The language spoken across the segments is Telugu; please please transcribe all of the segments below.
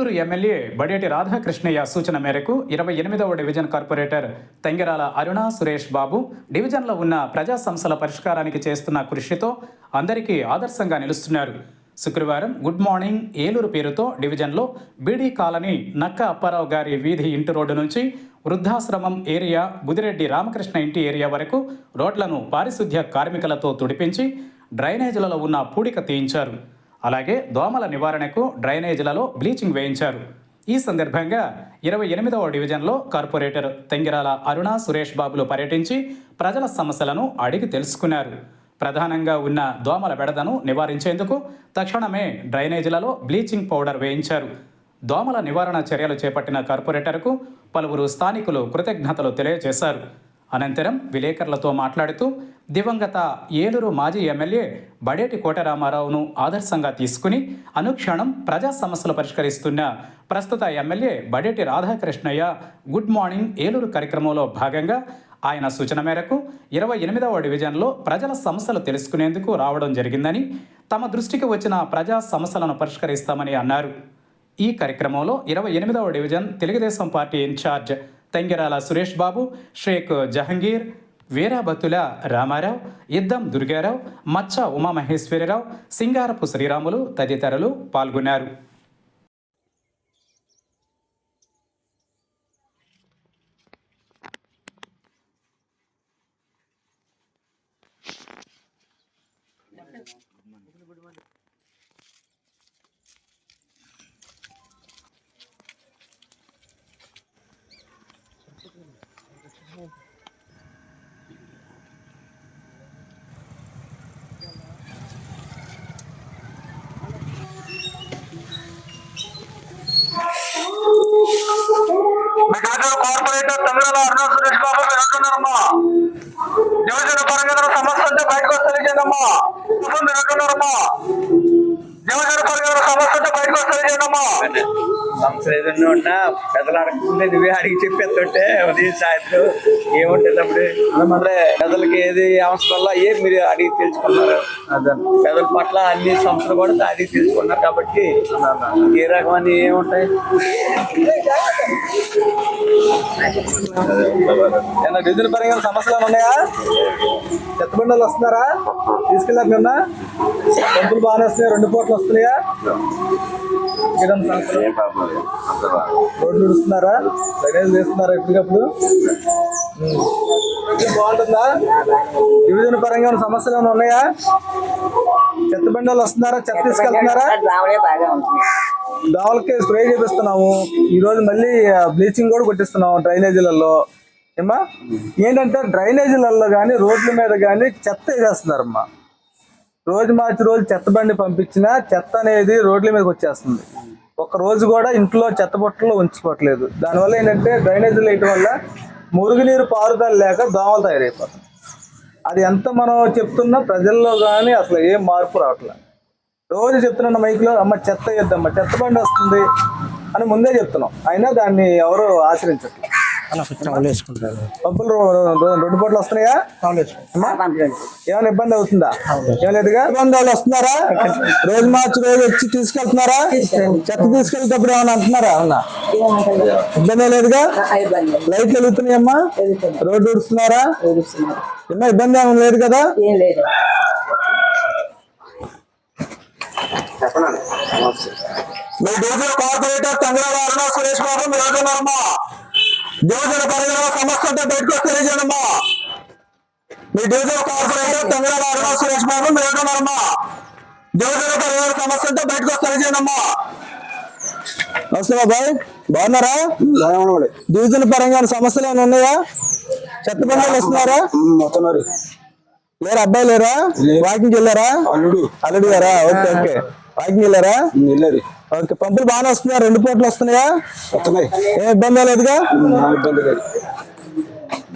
ఏలూరు ఎమ్మెల్యే బడేటి రాధాకృష్ణయ్య సూచన మేరకు ఇరవై ఎనిమిదవ డివిజన్ కార్పొరేటర్ తెంగరాల అరుణ సురేష్ బాబు డివిజన్లో ఉన్న ప్రజా సమస్యల పరిష్కారానికి చేస్తున్న కృషితో అందరికీ ఆదర్శంగా నిలుస్తున్నారు. శుక్రవారం గుడ్ మార్నింగ్ ఏలూరు పేరుతో డివిజన్లో బీడీ కాలనీ నక్క అప్పారావు గారి వీధి ఇంటి రోడ్డు నుంచి వృద్ధాశ్రమం ఏరియా బుదిరెడ్డి రామకృష్ణ ఇంటి ఏరియా వరకు రోడ్లను పారిశుద్ధ్య కార్మికులతో తుడిపించి డ్రైనేజీలలో ఉన్న పూడిక తీయించారు. అలాగే దోమల నివారణకు డ్రైనేజీలలో బ్లీచింగ్ వేయించారు. ఈ సందర్భంగా ఇరవై ఎనిమిదవ డివిజన్లో కార్పొరేటర్ తెంగిరాల అరుణ సురేష్ బాబులు పర్యటించి ప్రజల సమస్యలను అడిగి తెలుసుకున్నారు. ప్రధానంగా ఉన్న దోమల బెడదను నివారించేందుకు తక్షణమే డ్రైనేజీలలో బ్లీచింగ్ పౌడర్ వేయించారు. దోమల నివారణ చర్యలు చేపట్టిన కార్పొరేటర్కు పలువురు స్థానికులు కృతజ్ఞతలు తెలియజేశారు. అనంతరం విలేకరులతో మాట్లాడుతూ దివంగత ఏలూరు మాజీ ఎమ్మెల్యే బడేటి కోటరామారావును ఆదర్శంగా తీసుకుని అనుక్షణం ప్రజా సమస్యలు పరిష్కరిస్తున్న ప్రస్తుత MLA Badeti Radhakrishnayya good morning Eluru కార్యక్రమంలో భాగంగా ఆయన సూచన మేరకు ఇరవై ఎనిమిదవ డివిజన్లో ప్రజల సమస్యలు తెలుసుకునేందుకు రావడం జరిగిందని తమ దృష్టికి వచ్చిన ప్రజా సమస్యలను పరిష్కరిస్తామని అన్నారు. ఈ కార్యక్రమంలో ఇరవై ఎనిమిదవ division Telugu Desam party incharge Tengirala Suresh Babu Shaik Jahangir Veerabattula Ramarao Iddam Durgarao Maccha Umamaheswararao Singarapu Sriramulu తదితరులు పాల్గొన్నారు. మెగాజర్ కార్పొరేటర్ తమిళ అరుణ సురేష్ బాబు మీరు అంటున్నారమ్మా యువజన పరంగా సమస్య అంటే బయటకు వస్తే తెలియజేయమ్మా మీరు అంటున్నారమ్మా యువజన పరంగా సమస్య అంటే బయటకు వస్తే సమస్యలు ఏదైనా ఉన్నా పెద్దలు అడగకుండా నువ్వే అడిగి చెప్పేస్తుంటే ఉదయం సాయంత్రం ఏముంటుంది అప్పుడు మళ్ళీ పెద్దలకి ఏది అవసరం వల్ల ఏ మీరు అడిగి తెలుసుకున్నారు? పెద్దల పట్ల అన్ని సంస్థలు కూడా అడిగి తెలుసుకున్నారు కాబట్టి ఏ రకమైన ఏముంటాయి? ఏమన్నా డివిజన్ పరంగా సమస్యలు ఏమైనా ఉన్నాయా? చెత్తబండలు వస్తున్నారా? తీసుకెళ్ళారు నిన్న? పంపులు బాగానే వస్తున్నాయా రెండు పూటలు వస్తున్నాయా? సమస్యలు? రోడ్లు ఇస్తున్నారా డ్రైనేజ్ వేస్తున్నారా ఎప్పటికప్పుడు? బాగుంటుందా? డివిజన్ పరంగా సమస్యలు ఏమైనా ఉన్నాయా? చెత్తబండలు వస్తున్నారా? చెత్త తీసుకెళ్తున్నారా? దోమలకి స్ప్రే చేపిస్తున్నాము. ఈ రోజు మళ్ళీ బ్లీచింగ్ కూడా కొట్టిస్తున్నాము డ్రైనేజీలలో. ఏమ్మా? ఏంటంటే డ్రైనేజీలలో కానీ రోడ్ల మీద కానీ చెత్త వేసేస్తున్నారమ్మా. రోజు మార్చి రోజు చెత్త బండి పంపించినా చెత్త అనేది రోడ్ల మీదకి వచ్చేస్తుంది. ఒక రోజు కూడా ఇంట్లో చెత్తబుట్టలో ఉంచుకోవట్లేదు. దానివల్ల ఏంటంటే డ్రైనేజీలు వేయటం వల్ల మురుగునీరు పారుదల లేక దోమలు తయారైపోతాయి. అది ఎంత మనం చెప్తున్నా ప్రజల్లో కానీ అసలు ఏం మార్పు రావట్లేదు రోజు చెప్తున్న మైక్లో అమ్మ చెత్త వేద్దమ్మ చెత్త బండి వస్తుంది అని ముందే చెప్తున్నాం. అయినా దాన్ని ఎవరు ఆచరించట్లేదు రెండు పూటలు వస్తున్నాయా? అమ్మా? ఏమైనా ఇబ్బంది అవుతుందా? ఏం లేదుగా? ఇబ్బంది వాళ్ళు వస్తున్నారా? రోజు మార్చి రోజు వచ్చి తీసుకెళ్తున్నారా? చెత్త తీసుకెళ్ళేటప్పుడు ఏమైనా అంటున్నారా? అవునా? ఇబ్బంది లేదుగా? లైట్లు వెలుగుతున్నాయమ్మా? రోడ్డు ఉడుస్తున్నారా. ఏమన్నా ఇబ్బంది ఏమైనా లేదు కదా? మీ డివిజన్ కార్పొరేటర్ అరుణ సురేష్ బాబు మీరు అంటున్నారమ్మా డివిజన్ పరిధిలో సమస్య అంటే బయటకు వస్తే తెలియజేయమ్మా మీ డివిజన్ కార్పొరేటర్ తంగరాల అరుణ సురేష్ బాబు మీరు అంటున్నారమ్మా డివిజన్ పరిధిలో సమస్య అంటే బయటకు వస్తే తెలియజేయమ్మా నమస్తే బాబాయ్. బాగున్నారా? డివిజన్ పరంగా సమస్యలు ఏమైనా ఉన్నాయా? చెత్త బండ్లు వస్తున్నారా వస్తున్నారు. లేరా? అబ్బాయి లేరా? వాకింగ్ వెళ్ళారా? అల్లుడు. అల్లుడు గారా? Okay okay. వాకింగ్ వెళ్ళారా? వెళ్ళారు. ఓకే పంపులు బాగానే వస్తున్నాయా? రెండు పూటలు వస్తున్నాయా? వస్తున్నాయి. ఏం ఇబ్బంది లేదుగా? ఇబ్బంది లేదు.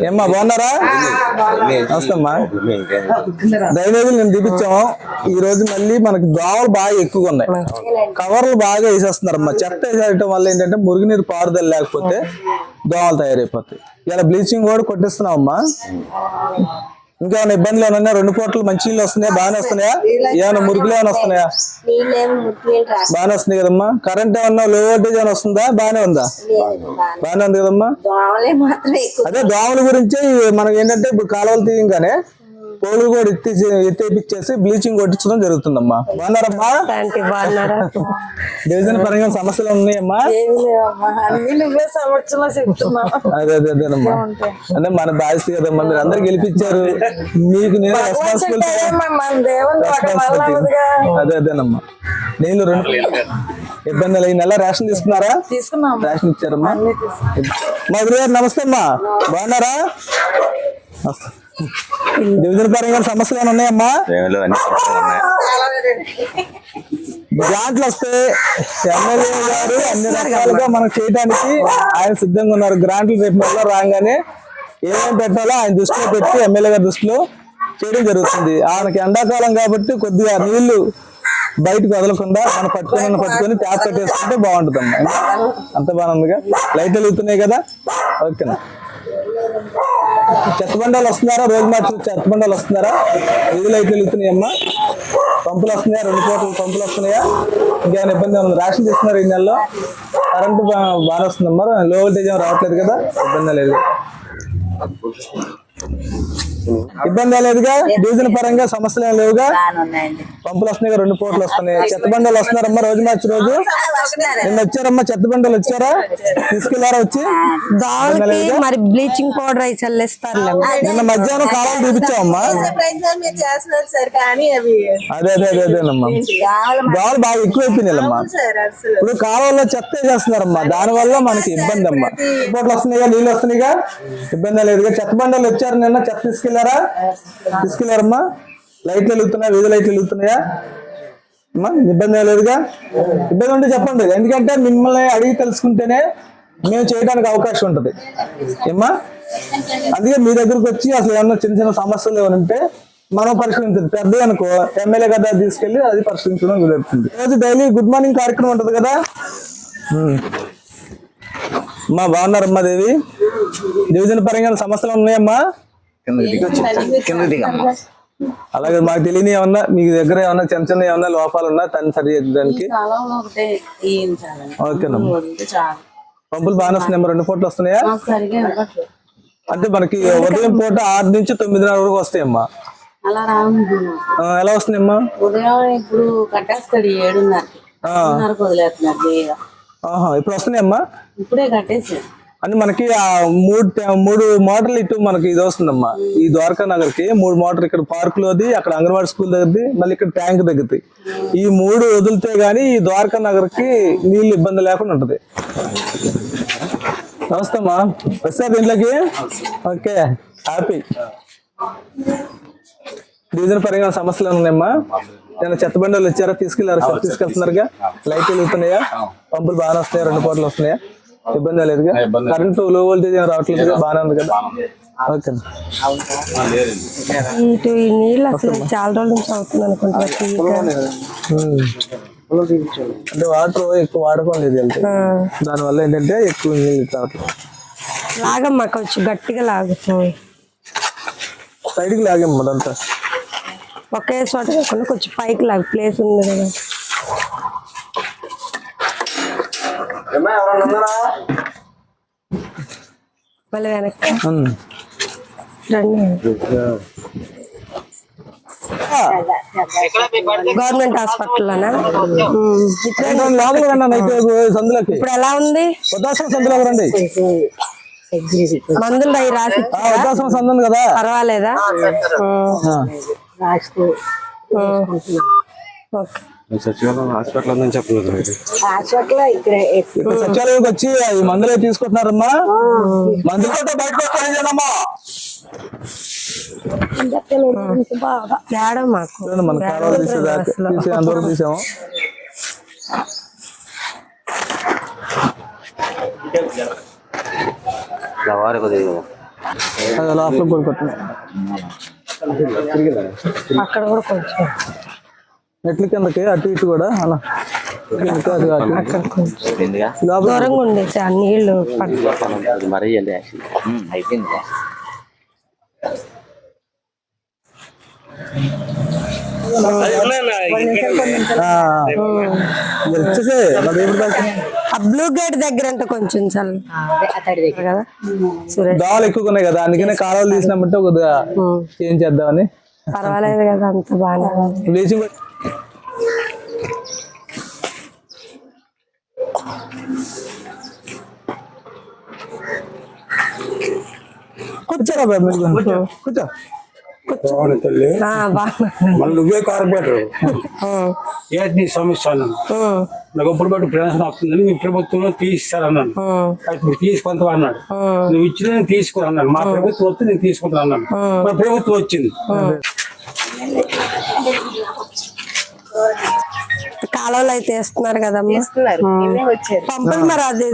ఏమ్మా బాగున్నారా? అమ్మా డ్రైనేజీలు నేను దిపించాము ఈ రోజు మళ్ళీ మనకి దోమలు బాగా ఎక్కువగా ఉన్నాయి. కవర్లు బాగా వేసేస్తున్నారు అమ్మా చెత్త వేసేయటం వల్ల ఏంటంటే మురుగునీరు పారుదల లేకపోతే దోమలు తయారైపోతాయి. ఇలా బ్లీచింగ్ కూడా కొట్టిస్తున్నాం అమ్మా ఇంకేమైనా ఇబ్బందులు ఏమైనా ఉన్నాయా? రెండు పూటలు మంచి నీళ్ళు వస్తున్నాయా? బాగానే వస్తున్నాయా? ఏమైనా మురుగులు ఏమైనా వస్తున్నాయా? బాగానే వస్తుంది కదమ్మా. కరెంట్ ఏమన్నా లో వోల్టేజ్ ఏమైనా వస్తుందా? బాగానే ఉందా? బాగానే ఉంది కదమ్మా. అదే దోమల గురించి మనకి ఏంటంటే ఇప్పుడు కాలువలు తీయంగానే పోలు కూడా ఎత్తి ఎత్తేపిచ్చేసి బ్లీచింగ్ కొట్టించడం జరుగుతుందమ్మా. బాగున్నారమ్మా? బాగున్నారా? డివిజన్ పరంగా సమస్యలు ఉన్నాయమ్మా? అదే అదే అదేనమ్మా అంటే మన బాధ్యత కదమ్మా మీరు అందరు గెలిపించారు. మీకు నేను అదే అదేనమ్మా. నేను రెండు ఇబ్బందులు నెల రేషన్ తీసుకున్నారా? తీసుకున్నాం. రేషన్ ఇచ్చారమ్మా. మా గురుగారు నమస్తే అమ్మా. బాగున్నారా. డివిజన్ పరంగా సమస్యలు ఏమైనా ఉన్నాయమ్మా? గ్రాంట్లు వస్తే ఎమ్మెల్యే గారు అన్ని రకాలుగా మనం చేయడానికి ఆయన సిద్ధంగా ఉన్నారు. గ్రాంట్లు రేపు నెలలో రాగానే ఏమేమి పెట్టాలో ఆయన దృష్టిలో పెట్టి ఎమ్మెల్యే గారి దృష్టిలో చేయడం జరుగుతుంది. ఆయనకి ఎండాకాలం కాబట్టి కొద్దిగా నీళ్ళు బయటకు వదలకుండా మనం పట్టుకొని పట్టుకొని ట్యాప్ పెట్టేసుకుంటే బాగుంటుంది అంత బాగుందిగా. లైట్లు వెలుగుతున్నాయి కదా. ఓకేనా? చెత్తబండాలు వస్తున్నారా? రోజు మార్చి చెత్తబండలు వస్తున్నారా? వీధి లైట్లు వెళ్తున్నాయమ్మా పంపులు వస్తున్నాయా? రెండు కోట్ల పంపులు వస్తున్నాయా? ఇంకేమైనా ఇబ్బంది ఉంది రేషన్ చేస్తున్నారు ఈ నెలలో? కరెంటు బాగా వస్తుందమ్మా లో వోల్టేజ్ ఏం రావట్లేదు కదా? ఇబ్బంది లేదు. ఇబ్బంది లేదుగా. డీజిల్ పరంగా సమస్యలు ఏం లేవుగా. పంపులు వస్తున్నాయి రెండు కోట్లు వస్తున్నాయి. చెత్త బండాలు వస్తున్నారమ్మా రోజు మార్చి రోజు. నిన్న వచ్చారమ్మా చెత్త బండాలు వచ్చారా? తీసుకెళ్ళారా వచ్చి? మరి బ్లీచింగ్ పౌడర్ అయి చల్లేస్తారులే. నిన్న మధ్యాహ్నం కాలాలు చూపించామమ్మా కానీ అవి అదే అదే అదే అదేనమ్మా దోమలు బాగా ఎక్కువైపోయినాయమ్మా. సార్ అసలు. ఇప్పుడు కాలువల్లో చెత్త చేస్తున్నారమ్మా? దాని వల్ల మనకి ఇబ్బంది అమ్మా. పోట్లు వస్తున్నాయిగా నీళ్ళు వస్తున్నాయిగా. ఇబ్బంది లేదుగా. చెత్త బండలు వచ్చారు నిన్న చెత్త తీసుకెళ్ళారా తీసుకెళ్ళారమ్మా లైట్లు వెలుగుతున్నాయా? వీధి లైట్లు వెలుగుతున్నాయా? అమ్మా ఇబ్బంది లేదుగా. ఇబ్బంది ఉంటే చెప్పండి. ఎందుకంటే మిమ్మల్ని అడిగి తెలుసుకుంటేనే మేము చేయడానికి అవకాశం ఉంటుంది. ఏమ్మా? అందుకే మీ దగ్గరకు వచ్చి అసలు ఏమన్నా చిన్న చిన్న సమస్యలు ఏమైనా ఉంటే మనం పరిశీలించదు పెద్దది అనుకో ఎమ్మెల్యే కదా తీసుకెళ్ళి అది పరిష్కరించడం జరుగుతుంది రోజు డైలీ గుడ్ మార్నింగ్ కార్యక్రమం ఉంటుంది కదా? మా అమ్మా బాగున్నారమ్మా దేవి. డివిజన్ పరంగా సమస్యలు ఉన్నాయమ్మా? అలాగే మాకు తెలియని ఏమన్నా మీ దగ్గర ఏమన్నా చిన్న చిన్న ఏమన్నా లోపాలు ఉన్నా తను సరి చేయడానికి ఓకేనమ్మా పంపులు బాగానే వస్తున్నాయమ్మా రెండు పూటలు వస్తున్నాయా? అంటే మనకి ఉదయం పూట ఆరు నుంచి తొమ్మిదిన్నర వరకు వస్తాయమ్మా. అలా రాముడు ఆ, ఎలా వస్తున్నాయమ్మా? ఉదయం ఇప్పుడు కట్టేస్తాడు ఆహా ఇప్పుడు వస్తున్నాయమ్మా? ఇప్పుడే కట్టేసాడు. అంటే మనకి ఆ మూడు మూడు మోటార్లు ఇటు మనకి ఇది వస్తుందమ్మా. ఈ ద్వారకా నగర్కి మూడు మోటార్ ఇక్కడ పార్క్ లోది అక్కడ అంగన్వాడీ స్కూల్ దగ్గరది మళ్ళీ ఇక్కడ ట్యాంక్ దగ్గరది. ఈ మూడు వదిలితే గానీ ఈ ద్వారకా నగర్కి నీళ్ళు ఇబ్బంది లేకుండా ఉంటది. నమస్తే అమ్మా. వస్తారు దీంట్లోకి ఓకే. హ్యాపీ. డీజిల్ పరంగా సమస్యలు ఉన్నాయమ్మా? నేను చెత్త బండి వాళ్ళు వచ్చారా తీసుకెళ్ళారా చెత్త తీసుకెళ్తున్నారుగా లైట్ వెళ్తున్నాయా పంపులు బాగానే వస్తున్నాయా? రెండు కోట్లు వస్తున్నాయా? ఇబ్బంది లేదుగా? కరెంటు లో వోల్టేజ్ ఏం రావట్లేదు బాగానే ఉంది కదా? ఓకే ఇటు ఈ నీళ్ళు అసలు చాలా రోజుల నుంచి అవుతుంది. అంటే వాటర్ ఎక్కువ వాడకం లేదు దానివల్ల ఏంటంటే ఎక్కువ నీళ్ళు రావట్లేదు. లాగమ్మా కొంచెం గట్టిగా లాగుతాం. సైడ్కి లాగేమ్మా అదంతా. ఒకే చోట కాకుండా కొంచెం పైకి లాగు ప్లేస్ ఉంది కదా. మళ్ళీ వెనక్కి. గవర్నమెంట్ హాస్పిటల్లోనా? ఉమ్. ఇప్పుడు ఎలా ఉంది? రండి మందులు అవి రాసి సందు కదా. పర్వాలేదా. ఉమ్. ఓకే. సచివాలయం హాస్పిటల్ ఉందని చెప్పలేదు ఇక్కడ సచివాలయంకి వచ్చి మందులే తీసుకుంటున్నారమ్మా. మందులు కొట్టే బయటకు వస్తారేనమ్మా తేడా మాకు. చూడండి మన కాలువలు తీసేదాకా తీసే అంతవరకు తీసాము వారు కొద్దిగా అది లాస్ట్లో కూడా కొట్టిన అక్కడ కూడా కొంచెం. మెట్ల కిందకి అటు ఇటు కూడా అలా. దూరంగా మరీ అయిపోయింది బ్లూ గేట్ దగ్గర అంటే కొంచెం చల్. దోవలు ఎక్కువ ఉన్నాయి కదా? అందుకనే కాలువలు తీసినామంటే కొద్దిగా ఏం చేద్దామని. పర్వాలేదు కదా అంత బాగానే కూర్చోరా బాబు కూర్చో. మళ్ళీ నువ్వే కార్పొరేటర్. ఏంటి నీ సమస్య అన్నాను. నాకు ఇప్పుడు బట్టి ప్రయాసం వస్తుందని మీ ప్రభుత్వంలో తీసిస్తారన్నాను మీరు తీసుకుంటావా అన్నాడు. నువ్వు ఇచ్చిన నేను తీసుకుని అన్నాను మా ప్రభుత్వం వస్తే నేను తీసుకుంటాను అన్నాను మా ప్రభుత్వం వచ్చింది. కాలువలు అయితే వేస్తున్నారు కదమ్మా. పంపులు మరి అది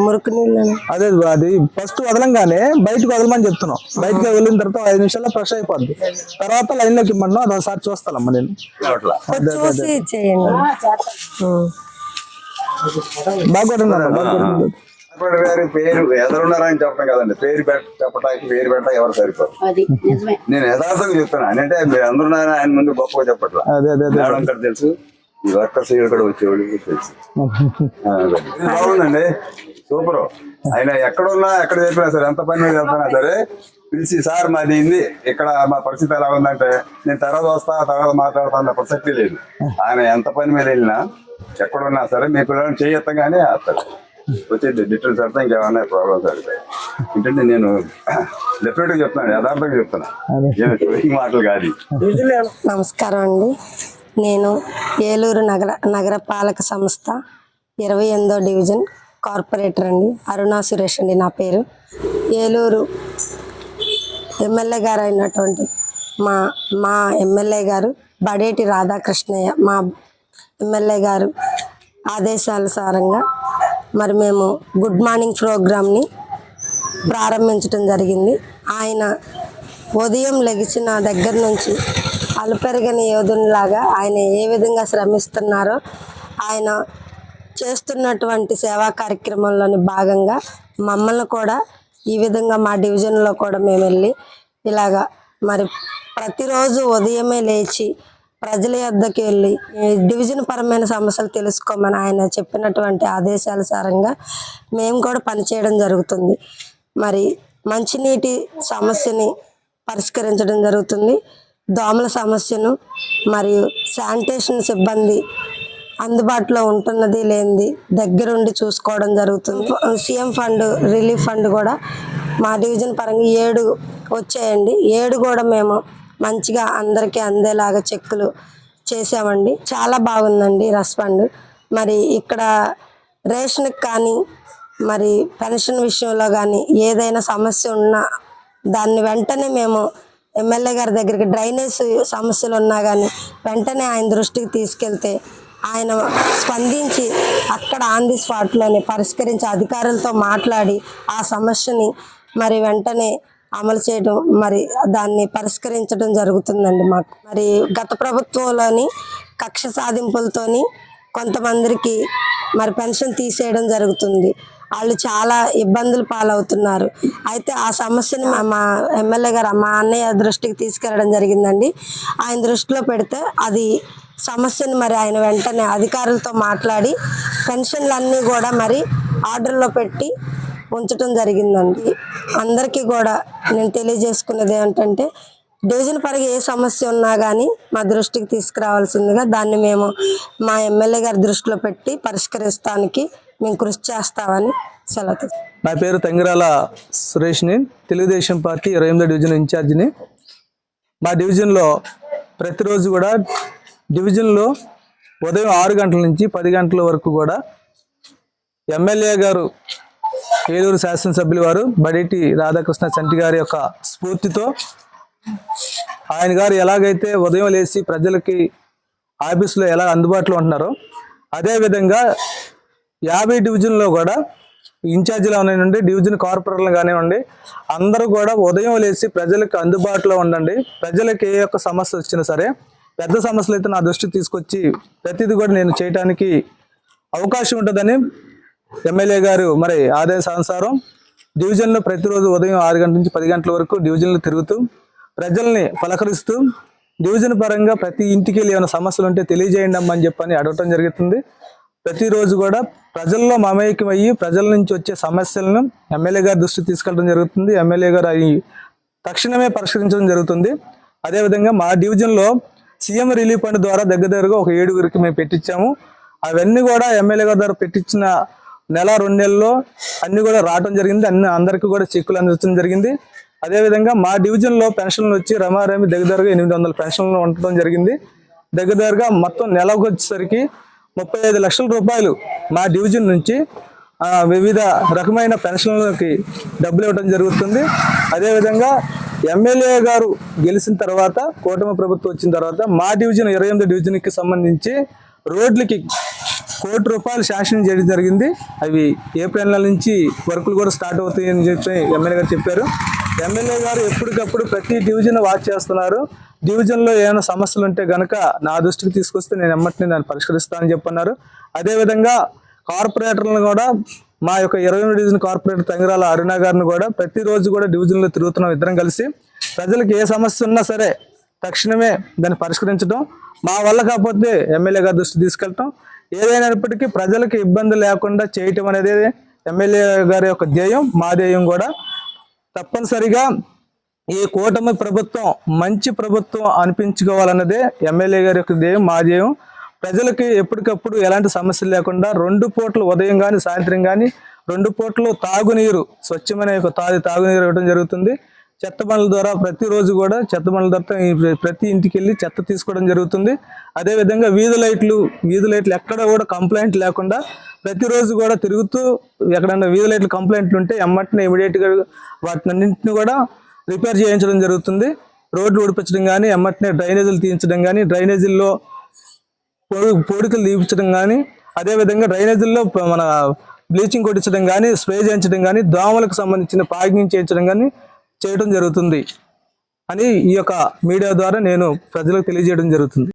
మురికి నీళ్ళు అదే అది ఫస్ట్ వదలంగానే బయటకు వదలమని చెప్తున్నాం. బయటకు వదిలిన తర్వాత ఐదు నిమిషాల్లో ఫ్రెష్ అయిపోద్ది. తర్వాత లైన్లోకి ఇమ్మన్నా అది ఒకసారి చూస్తానమ్మా నేను చూసి చేయండి. ఉం. బాగా కొడుతున్నాను బాగా కొడుతున్నాను కార్పొరేటర్ గారి పేరు ఎదురున్నారని చెప్పడం కదండి. పేరు చెప్పడానికి పేరు పెట్ట ఎవరు నిజమే. నేను యథార్థంగా చెప్తాను అంటే మీరు అందరూ ఉన్నారని ఆయన ముందు గొప్పగా చెప్పట్లా. అదే అదే అదే. మేడం తెలుసు. ఈ వర్కర్స్ ఇక్కడ వచ్చేవాళ్ళు తెలుసు. బాగుందండి. సూపర్. ఆయన ఎక్కడున్నా ఎక్కడ చెప్పినా సరే ఎంత పని మీద వెళ్తున్నా సరే పిలిచి సార్ మాది ఇది. ఇక్కడ మా పరిస్థితి ఎలా ఉందంటే నేను తర్వాత వస్తా తర్వాత మాట్లాడతా అన్న ప్రసక్తి లేదు. ఆయన ఎంత పని మీద వెళ్ళినా ఎక్కడున్నా సరే మీ పిల్లల్ని చేయొత్తగానే వస్తారు వచ్చేది డిటైల్స్ పెడతా ఇంకేమన్నా ప్రాబ్లమ్స్ అడుగుతాయి ఏంటంటే నేను డెఫినెట్గా చెప్తాను యథార్థంగా చెప్తాను ఏమి ఈ మాటలు కాదు. నమస్కారం అండి. నేను ఏలూరు నగర నగర పాలక సంస్థ ఇరవై ఎనిమిదో డివిజన్ కార్పొరేటర్ అండి. అరుణా సురేష్ అండి నా పేరు. ఏలూరు ఎమ్మెల్యే గారు అయినటువంటి మా మా ఎమ్మెల్యే గారు బడేటి రాధాకృష్ణయ్య మా ఎమ్మెల్యే గారు ఆదేశానుసారంగా మరి మేము గుడ్ మార్నింగ్ ప్రోగ్రామ్ని ప్రారంభించడం జరిగింది. ఆయన ఉదయం లెగిచిన దగ్గర నుంచి అలుపెరగని యోధునిలాగా ఆయన ఏ విధంగా శ్రమిస్తున్నారో ఆయన చేస్తున్నటువంటి సేవా కార్యక్రమంలోని భాగంగా మమ్మల్ని కూడా ఈ విధంగా మా డివిజన్లో కూడా మేము వెళ్ళి ఇలాగా మరి ప్రతిరోజు ఉదయమే లేచి ప్రజల యొద్దకి వెళ్ళి డివిజన్ పరమైన సమస్యలు తెలుసుకోమని ఆయన చెప్పినటువంటి ఆదేశానుసారంగా మేము కూడా పనిచేయడం జరుగుతుంది. మరి మంచినీటి సమస్యని పరిష్కరించడం జరుగుతుంది. దోమల సమస్యను మరియు శానిటేషన్ సిబ్బంది అందుబాటులో ఉంటున్నది లేనిది దగ్గరుండి చూసుకోవడం జరుగుతుంది. సీఎం ఫండ్ రిలీఫ్ ఫండ్ కూడా మా డివిజన్ పరంగా ఏడు వచ్చాయండి. ఏడు కూడా మేము మంచిగా అందరికీ అందేలాగా చెక్కులు చేసామండి చాలా బాగుందండి రెస్పాండ్ మరి ఇక్కడ రేషన్కి కానీ మరి పెన్షన్ విషయంలో కానీ ఏదైనా సమస్య ఉన్నా దాన్ని వెంటనే మేము ఎమ్మెల్యే గారి దగ్గరికి డ్రైనేజ్ సమస్యలు ఉన్నా కానీ వెంటనే ఆయన దృష్టికి తీసుకెళ్తే ఆయన స్పందించి అక్కడ ఆన్ ది స్పాట్లోనే పరిష్కరించి అధికారులతో మాట్లాడి ఆ సమస్యని మరి వెంటనే అమలు చేయడం మరి దాన్ని పరిష్కరించడం జరుగుతుందండి మాకు. మరి గత ప్రభుత్వంలోని కక్ష సాధింపులతోని కొంతమందికి మరి పెన్షన్ తీసేయడం జరుగుతుంది. వాళ్ళు చాలా ఇబ్బందులు పాలవుతున్నారు. అయితే ఆ సమస్యని మా- మా ఎమ్మెల్యే గారు మా అన్నయ్య దృష్టికి తీసుకెళ్ళడం జరిగిందండి. ఆయన దృష్టిలో పెడితే అది సమస్యను మరి ఆయన వెంటనే అధికారులతో మాట్లాడి పెన్షన్లన్నీ కూడా మరి ఆర్డర్లో పెట్టి ఉంచడం జరిగిందండి. అందరికీ కూడా నేను తెలియజేసుకున్నది ఏంటంటే డివిజన్ పరంగా ఏ సమస్య ఉన్నా కానీ మా దృష్టికి తీసుకురావాల్సిందిగా దాన్ని మేము మా ఎమ్మెల్యే గారి దృష్టిలో పెట్టి పరిష్కరిస్తానికి మేము కృషి చేస్తామని సెలవు. నా పేరు తంగిరాల సురేష్ని తెలుగుదేశం పార్టీ ఇరవై ఎనిమిదో డివిజన్ ఇన్ఛార్జిని. మా డివిజన్లో ప్రతిరోజు కూడా డివిజన్లో ఉదయం ఆరు గంటల నుంచి పది గంటల వరకు కూడా ఎమ్మెల్యే గారు ఏలూరు శాసనసభ్యులు వారు బడేటి రాధాకృష్ణ చంటి గారి యొక్క స్ఫూర్తితో ఆయన గారు ఎలాగైతే ఉదయం లేచి ప్రజలకి ఆఫీసులో ఎలా అందుబాటులో ఉంటున్నారో అదేవిధంగా యాభై డివిజన్లో కూడా ఇన్ఛార్జీలు అవనివ్వండి డివిజన్ కార్పొరేటర్లు కానివ్వండి అందరూ కూడా ఉదయం లేచి ప్రజలకు అందుబాటులో ఉండండి. ప్రజలకు ఏ యొక్క సమస్య వచ్చినా సరే పెద్ద సమస్యలు అయితే నా దృష్టికి తీసుకొచ్చి ప్రతిదీ కూడా నేను చేయడానికి అవకాశం ఉంటుందని ఎమ్మెల్యే గారు మరి ఆదేశానుసారం డివిజన్లో ప్రతిరోజు ఉదయం ఆరు గంటల నుంచి పది గంటల వరకు డివిజన్లో తిరుగుతూ ప్రజల్ని పలకరిస్తూ డివిజన్ పరంగా ప్రతి ఇంటికి వెళ్ళి ఏమైనా సమస్యలు ఉంటే తెలియజేయండి అమ్మని అని చెప్పని అడగటం జరుగుతుంది. ప్రతిరోజు కూడా ప్రజల్లో మమేకమయ్యి ప్రజల నుంచి వచ్చే సమస్యలను ఎమ్మెల్యే గారి దృష్టికి తీసుకెళ్ళడం జరుగుతుంది. ఎమ్మెల్యే గారు అవి తక్షణమే పరిష్కరించడం జరుగుతుంది. అదేవిధంగా మా డివిజన్లో సీఎం రిలీఫ్ ఫండ్ ద్వారా దగ్గర దగ్గరగా ఒక ఏడుగురికి మేము పెట్టించాము. అవన్నీ కూడా ఎమ్మెల్యే గారి ద్వారా పెట్టించిన నెల రెండు నెలల్లో అన్ని కూడా రావడం జరిగింది. అన్ని అందరికీ కూడా చెక్కులు అందించడం జరిగింది. అదేవిధంగా మా డివిజన్లో పెన్షన్లు వచ్చి రమారమి దగ్గర దగ్గరగా ఎనిమిది వందల పెన్షన్లు ఉండటం జరిగింది. దగ్గర దగ్గరగా మొత్తం నెలకు వచ్చేసరికి ముప్పై ఐదు లక్షల రూపాయలు మా డివిజన్ నుంచి వివిధ రకమైన పెన్షన్లకి డబ్బులు ఇవ్వడం జరుగుతుంది. అదేవిధంగా ఎమ్మెల్యే గారు గెలిచిన తర్వాత కూటమి ప్రభుత్వం వచ్చిన తర్వాత మా డివిజన్ ఇరవై ఎనిమిది డివిజన్కి సంబంధించి రోడ్లకి కోటి రూపాయలు శాంక్షన్ చేయడం జరిగింది. అవి ఏప్రిల్ నెల నుంచి వర్కులు కూడా స్టార్ట్ అవుతాయని చెప్పి ఎమ్మెల్యే గారు చెప్పారు. ఎమ్మెల్యే గారు ఎప్పటికప్పుడు ప్రతి డివిజన్ వాచ్ చేస్తున్నారు. డివిజన్లో ఏమైనా సమస్యలు ఉంటే గనక నా దృష్టికి తీసుకొస్తే నేను ఎమ్మటిని నేను పరిష్కరిస్తానని చెప్పన్నారు. అదేవిధంగా కార్పొరేటర్లను కూడా మా యొక్క ఇరవై డివిజన్ కార్పొరేటర్ తంగిరాల అరుణ గారిని కూడా ప్రతిరోజు కూడా డివిజన్లో తిరుగుతున్నాం ఇద్దరం కలిసి. ప్రజలకు ఏ సమస్య ఉన్నా సరే తక్షణమే దాన్ని పరిష్కరించడం మా వల్ల కాకపోతే ఎమ్మెల్యే గారి దృష్టి తీసుకెళ్ళటం. ఏదైనప్పటికీ ప్రజలకు ఇబ్బంది లేకుండా చేయటం అనేది ఎమ్మెల్యే గారి యొక్క ధ్యేయం మా ధ్యేయం కూడా. తప్పనిసరిగా ఈ కూటమి ప్రభుత్వం మంచి ప్రభుత్వం అనిపించుకోవాలన్నదే ఎమ్మెల్యే గారి యొక్క ధ్యేయం మా ధ్యేయం. ప్రజలకి ఎప్పటికప్పుడు ఎలాంటి సమస్యలు లేకుండా రెండు పూటలు ఉదయం కానీ సాయంత్రం కానీ రెండు పూటలు తాగునీరు స్వచ్ఛమైన యొక్క తాగి తాగునీరు ఇవ్వడం జరుగుతుంది. చెత్త బండ్ల ద్వారా ప్రతిరోజు కూడా చెత్త బండ్ల ద్వారా ప్రతి ఇంటికి వెళ్ళి చెత్త తీసుకోవడం జరుగుతుంది. అదేవిధంగా వీధి లైట్లు వీధి లైట్లు ఎక్కడ కూడా కంప్లైంట్ లేకుండా ప్రతిరోజు కూడా తిరుగుతూ ఎక్కడైనా వీధి లైట్లు కంప్లైంట్లు ఉంటే ఎమ్మటినే ఇమీడియట్గా వాటినన్నింటిని కూడా రిపేర్ చేయించడం జరుగుతుంది. రోడ్లు ఉడిపించడం కానీ ఎమ్మటినే డ్రైనేజీలు తీయించడం కానీ డ్రైనేజీల్లో పొడి పొడికలు తీపించడం కానీ అదేవిధంగా డ్రైనేజీల్లో మన బ్లీచింగ్ కొట్టించడం కానీ స్ప్రే చేయించడం కానీ దోమలకు సంబంధించిన ప్యాకింగ్ చేయించడం కానీ చేయడం జరుగుతుంది అని ఈ యొక్క మీడియా ద్వారా నేను ప్రజలకు తెలియజేయడం జరుగుతుంది.